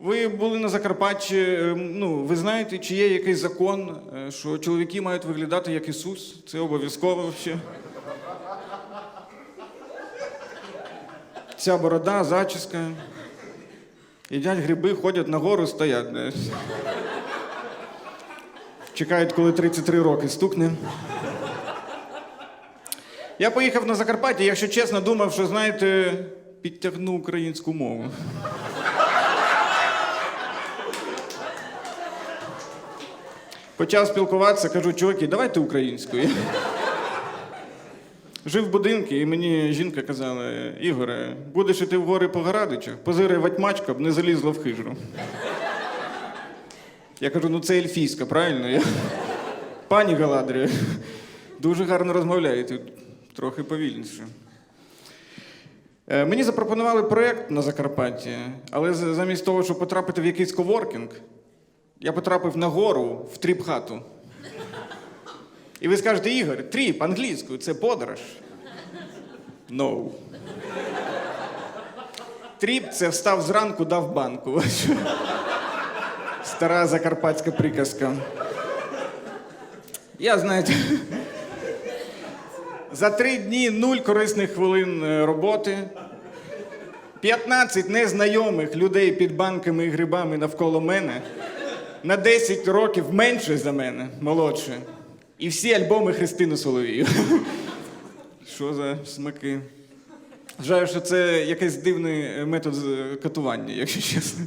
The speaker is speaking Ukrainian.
Ви були на Закарпатті. е, Ну, ви знаєте, чи є якийсь закон, е, що чоловіки мають виглядати як Ісус? Це обов'язково взагалі. Ця борода, зачіска. Їдять гриби, ходять на гору, стоять. знаєш. Чекають, коли 33 роки стукне. Я поїхав на Закарпаття, якщо чесно, думав, що, знаєте, підтягну українську мову. Почав спілкуватися, кажу, чуваки, давайте українською. Жив в будинку, і мені жінка казала: Ігоре, будеш іти в гори по Горадичах, позири ватьмачка б не залізла в хижу. Я кажу, ну це ельфійська, правильно? Я... Пані Галадрі, дуже гарно розмовляєте, трохи повільніше. Е, Мені запропонували проєкт на Закарпатті, але замість того, щоб потрапити в якийсь коворкінг, я потрапив на гору в тріп-хату. І ви скажете, Ігор, тріп англійською це подорож. No. Тріп це встав зранку, дав банку. Стара закарпатська приказка. Я, знаєте, за три дні нуль корисних хвилин е, роботи, 15 незнайомих людей під банками і грибами навколо мене, на 10 років менше за мене, молодше. І всі альбоми Христини Соловію. Що за смаки? Вважаю, що це якийсь дивний метод катування, якщо чесно.